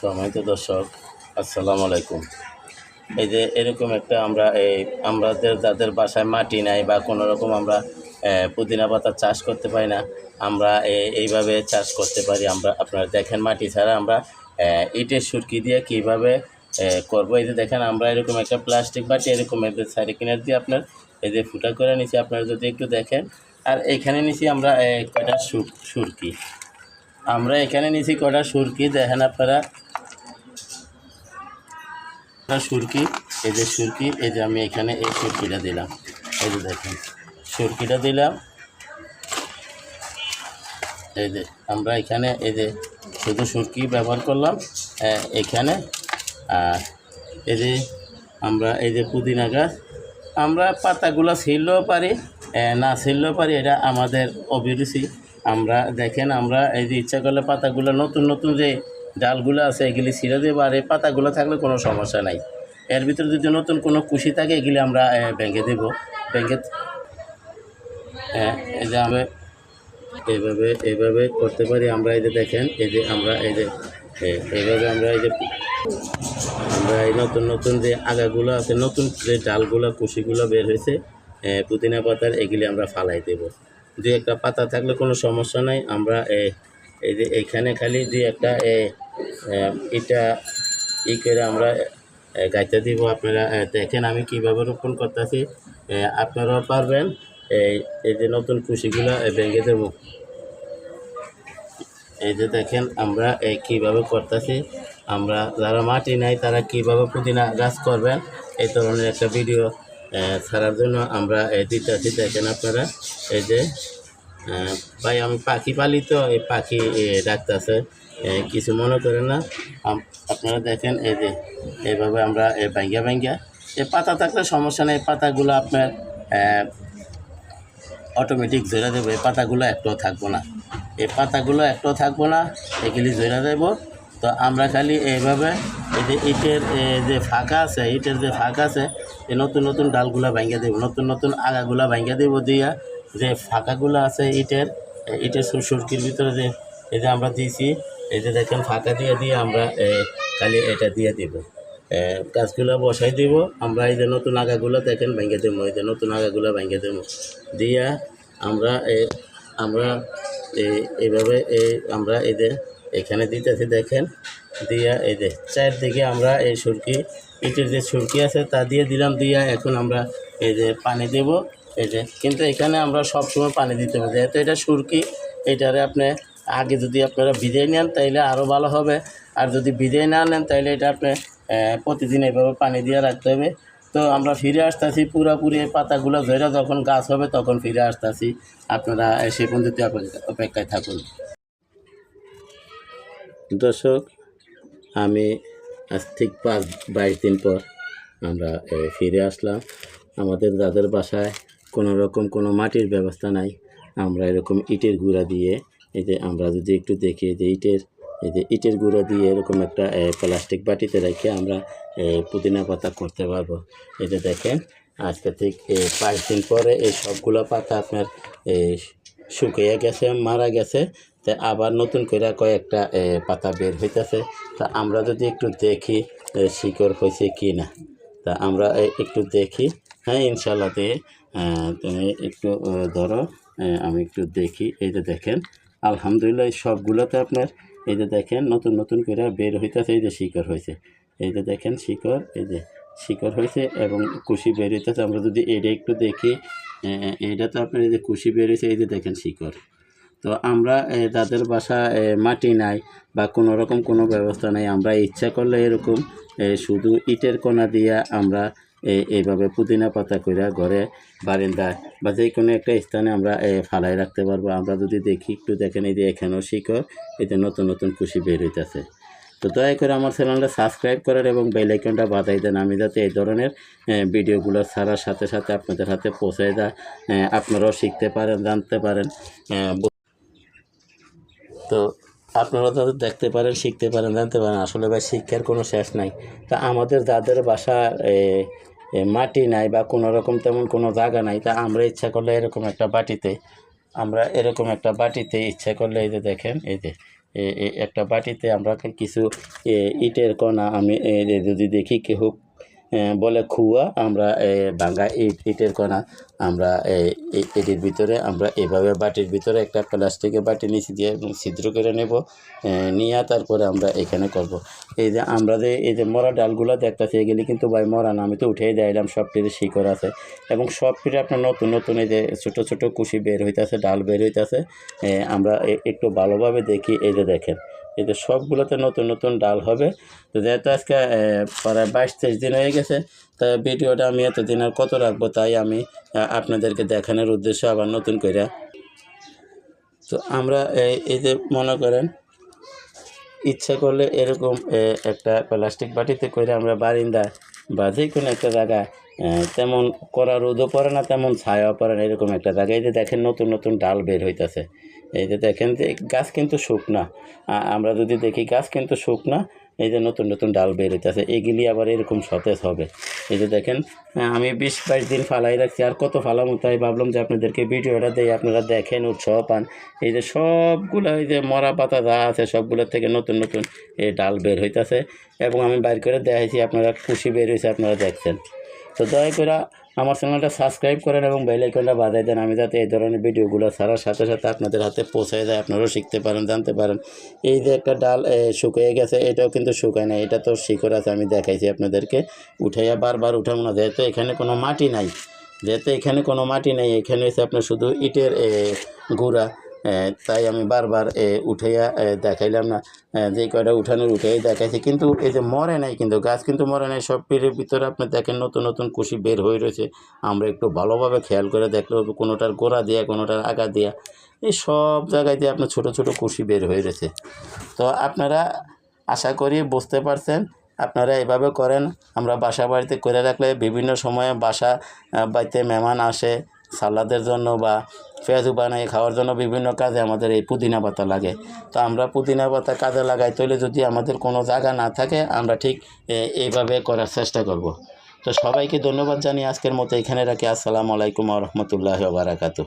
সম্মানিত দর্শক, আসসালামু আলাইকুম। এই যে এরকম একটা আমরা এই আমাদের যাদের বাসায় মাটি নাই বা কোনো রকম আমরা পুদিনা পাতা চাষ করতে পারি না, আমরা এইভাবে চাষ করতে পারি। আমরা আপনারা দেখেন মাটি ছাড়া আমরা ইটের সুরকি দিয়ে কীভাবে করব। এই যে দেখেন আমরা এরকম একটা প্লাস্টিক বাটি এরকম এদের সাইডে কিনার দিয়ে আপনার এই যে ফুটা করে নিছি। আপনারা যদি একটু দেখেন, আর এখানে নিছি আমরা সুর- সুরকি। আমরা এখানে নিছি কটা সুরকি, দেখেন আপনারা। একটা সুরকি, এই যে সুরকি, এই যে আমি এখানে এই সুরকিটা দিলাম। এই যে দেখেন, সুরকিটা দিলাম। এই যে আমরা এখানে, এই যে শুধু সুরকি ব্যবহার করলাম এখানে। আর এই যে আমরা, এই যে পুদিনা গাছ, আমরা পাতাগুলো ছিললেও পারি না ছিললেও পারি, এটা আমাদের অভিরুচি। আমরা দেখেন, আমরা এই যে ইচ্ছা করলে পাতাগুলো নতুন নতুন যে ডালগুলো আছে, এগুলি ছিঁড়ে দেবো আর এই পাতাগুলো থাকলে কোনো সমস্যা নাই। এর ভিতরে যদি নতুন কোনো কুশি থাকে, এগুলি আমরা ব্যাঙ্কে দেবো। ভেঙে হ্যাঁ এই যে আমরা এইভাবে এইভাবে করতে পারি। আমরা এই যে দেখেন, এই যে আমরা এই যে এইভাবে আমরা এই যে, আমরা এই নতুন নতুন যে আগাগুলো আছে, নতুন যে ডালগুলো কুশিগুলো বের হয়েছে পুদিনা পাতার, এগুলি আমরা ফালাই দেব। দু একটা পাতা থাকলে কোনো সমস্যা নাই। আমরা এই যে এইখানে খালি দুই একটা এটা ই করে আমরা গাইতে দিব আপনারা দেখেন আমি কীভাবে রোপণ করতেছি। আপনারাও পারবেন। এই এই যে নতুন কুশিগুলো ভেঙে দেবো। এই যে দেখেন আমরা এই কীভাবে করতেছি। আমরা যারা মাটি নাই, তারা কীভাবে পুদিনা গাছ করবেন? এই ধরনের একটা ভিডিও ছাড়ার জন্য আমরা দিতেছি। দেখেন আপনারা, এই যে ভাই, আমি পাখি পালি তো এই পাখি ডাকতেছে। কিছু মনে করেন না। আপনারা দেখেন, এই যে, এইভাবে আমরা এই ভাঙ্গা ভাঙ্গা এই পাতা থাকলে সমস্যা নেই, পাতাগুলো আপনার অটোমেটিক ধরে দেবো এই পাতাগুলো একটাও থাকব না। এই পাতাগুলো একটাও থাকব না, এগুলি ধরে দেবো তো আমরা খালি এইভাবে, এই যে ইটের যে ফাঁকা আছে, ইটের যে ফাঁকা আছে এই নতুন নতুন ডালগুলা ভাঙ্গা দেবো, নতুন নতুন আগাগুলা ভাঙ্গা দেবো দিয়া যে ফাঁকাগুলো আছে ইটের ইটের সুর- সুরকির ভিতরে যে, এই যে আমরা দিয়েছি, এই যে দেখেন ফাঁকা দিয়ে দিয়ে আমরা খালি এটা দিয়ে দিব। গাছগুলো বসাই দিব। আমরা এই যে নতুন আগাগুলো দেখেন ভেঙে দেবো, এই যে নতুন আগাগুলো ভেঙে দেবো। দিয়া আমরা আমরা এইভাবে এই আমরা এই যে এখানে দিতেছি দেখেন। দিয়া এই যে চারদিকে আমরা এই সুরকি, ইটের যে সুরকি আছে তা দিয়ে দিলাম। দিয়া এখন আমরা এই যে পানি দেব। এই যে, কিন্তু এখানে আমরা সবসময় পানি দিতে হবে। যেহেতু এটা সুরকি, এটারে আপনি আগে যদি আপনারা ভিজিয়ে নেন, তাইলে আরও ভালো হবে। আর যদি ভিজিয়ে না নেন, তাইলে এটা আপনি প্রতিদিন এইভাবে পানি দিয়ে রাখতে হবে। তো আমরা ফিরে আসতেছি পুরাপুরি এই পাতাগুলো ধরে যখন গাছ হবে, তখন ফিরে আসতেছি। আপনারা সেই পর্যন্ত অপেক্ষা- অপেক্ষায় থাকুন। দর্শক, আমি আজ ঠিক পাঁচ, বাইশ দিন পর আমরা ফিরে আসলাম। আমাদের দাদার বাসায় কোনো রকম কোনো মাটির ব্যবস্থা নাই। আমরা এরকম ইটের গুঁড়া দিয়ে যে আমরা যদি একটু দেখি যে ইটের যে ইটের গুঁড়া দিয়ে এরকম একটা প্লাস্টিক বাটিতে রেখে আমরা পুদিনা পাতা করতে পারব। যে দেখেন, আজকে ঠিক পাঁচ দিন পরে এই সবগুলো পাতা আপনার শুকিয়ে গেছে, মারা গেছে। তা আবার নতুন করে কয়েকটা পাতা বের হইতেছে। তা আমরা যদি একটু দেখি শিকড় হয়েছে কি না তা আমরা একটু দেখি। হ্যাঁ ইনশাল্লাহ দিয়ে তুমি একটু ধরো আমি একটু দেখি। এই যে দেখেন, আলহামদুলিল্লাহ সবগুলোতে আপনার, এই যে দেখেন, নতুন নতুন করে বের হইতেছে, এই যে শিকড় হয়েছে। এই যে দেখেন, শিকড়, এই যে শিকড় হয়েছে এবং কুশি বের হইতেছে। আমরা যদি এটা একটু দেখি এটা তো আপনার এই যে কুশি বের হয়েছে, এই যে দেখেন শিকড়। তো আমরা যাদের বাসা মাটি নাই বা কোনো রকম কোনো ব্যবস্থা নাই, আমরা ইচ্ছা করলে এরকম শুধু ইটের কোনা দিয়ে আমরা এইভাবে পুদিনা পাতা করে ঘরে বারিন্দায় বা যে কোনো একটা স্থানে আমরা ফালাই রাখতে পারব। আমরা যদি দেখি একটু দেখেন এই যে এখানেও শিকড় যে নতুন নতুন কুশি বের হইতেছে। তো দয়া করে আমার চ্যানেলটা সাবস্ক্রাইব করেন এবং বেল আইকনটা বাজাই দেন। আমি যাতে এই ধরনের ভিডিওগুলো ছাড়ার সাথে সাথে আপনাদের হাতে পৌঁছে যায় এ, আপনারাও শিখতে পারেন জানতে পারেন তো আপনারা তো দেখতে পারেন শিখতে পারেন জানতে পারেন। আসলে ভাই শিক্ষার কোনো শেষ নাই। তা আমাদের যাদের বাসা মাটি নাই বা কোনো রকম তেমন কোনো জায়গা নাই, তা আমরা ইচ্ছা করলে এরকম একটা বাটিতে, আমরা এরকম একটা বাটিতে ইচ্ছা করলে এই যে দেখেন, এই যে একটা বাটিতে আমরা কিছু ইটের কণা আমি যদি দেখি কেউ বলে খুয়া আমরা এ, ভাঙা ইট ইটের কণা আমরা এটির ভিতরে আমরা এভাবে বাটির ভিতরে একটা প্লাস্টিকের বাটি নিচে দিয়ে ছিদ্র করে নেব নিয়ে তারপরে আমরা এখানে করব। এই যে আমরা যে এই যে মরা ডালগুলো দেখতেছি এগুলি কিন্তু ভাই মরা না আমি তো উঠেই দিলাম সবটির শিকড় আছে। এবং সবটির আপনার নতুন নতুন এই যে ছোটো ছোটো কুশি বের হইতেছে ডাল বের হইতেছে আমরা একটু ভালোভাবে দেখি এই যে দেখেন। যে সবগুলোতে নতুন নতুন ডাল হবে। তো যেহেতু আজকে প্রায় বাইশ, তেইশ দিন হয়ে গেছে, তা ভিডিওটা আমি এতদিন আর কত রাখব তাই আমি আপনাদেরকে দেখানোর উদ্দেশ্যে আবার নতুন করে। তো আমরা এই যে মনে করেন, ইচ্ছা করলে এরকম একটা প্লাস্টিক বাটিতে করে আমরা বারিন্দা বা যে কোনো একটা জায়গা তেমন করা রোদও পড়ে না, তেমন ছায়াও পড়ে না, এরকম একটা জায়গায় যে দেখেন নতুন নতুন ডাল বের হইতাছে। এই যে দেখেন যে গাছ কিন্তু শুকনা। আ- আমরা যদি দেখি গাছ কিন্তু শুকনা, এই যে নতুন নতুন ডাল বের হইতেছে, এগুলি আবার এরকম সতেজ হবে। এই যে দেখেন আমি বিশ বাইশ দিন ফালাই রাখছি, আর কত ফালামো তাই ভাবলাম যে আপনাদেরকে ভিডিওটা দেই, আপনারা দেখেন, উৎসাহ পান। এই যে সবগুলো, এই যে মরা পাতা যা আছে, সবগুলোর থেকে নতুন নতুন এই ডাল বের হইতাছে, এবং আমি বাইর করে দেখাইছি, আপনারা খুশি বের হয়েছে আপনারা দেখছেন। তো দয়া করে আমার চ্যানেলটা সাবস্ক্রাইব করেন এবং বেল আইকনটা বাজাই দেন। আমি যাতে এই ধরনের ভিডিওগুলো ছাড়ার সাথে সাথে আপনাদের হাতে পৌঁছায় যায়, আপনারাও শিখতে পারেন, জানতে পারেন। এই যে একটা ডাল শুকিয়ে গেছে, এটাও কিন্তু শুকায় না এটা তো শিকড় আছে, আমি দেখাইছি আপনাদেরকে। উঠাইয়া বারবার উঠাবো না, যেহেতু এখানে কোনো মাটি নাই, যেহেতু এখানে কোনো মাটি নেই, এখানে হচ্ছে আপনার শুধু ইটের গুঁড়া। তাই আমি বারবার উঠাইয়া দেখাইলাম না। যে কয়টা উঠানোর উঠেই দেখাইছি। কিন্তু এই যে মরে নাই কিন্তু, গাছ কিন্তু মরে নাই, সব পেরের ভিতরে আপনি দেখেন নতুন নতুন কুশি বের হয়ে রয়েছে। আমরা একটু ভালোভাবে খেয়াল করে দেখলে কোনোটার গোড়া দিয়া, কোনোটার আগা দিয়া, এই সব জায়গায় দিয়ে আপনার ছোটো ছোটো কুশি বের হয়ে রয়েছে। তো আপনারা আশা করি বুঝতে পারছেন, আপনারা এভাবে করেন। আমরা বাসা বাড়িতে করে রাখলে বিভিন্ন সময়ে বাসা বাড়িতে মেহমান আসে সালাদের জন্য বা পেঁয়াজু বানিয়ে খাওয়ার জন্য বিভিন্ন কাজে আমাদের এই পুদিনা পাতা লাগে। তো আমরা পুদিনা পাতা কাজে লাগাই তাহলে যদি আমাদের কোনো জায়গা না থাকে, আমরা ঠিক এইভাবে করার চেষ্টা করব। তো সবাইকে ধন্যবাদ জানিয়ে আজকের মতো এখানে রাখি। আসসালামু আলাইকুম রহমতুল্লাহ বারাকাতু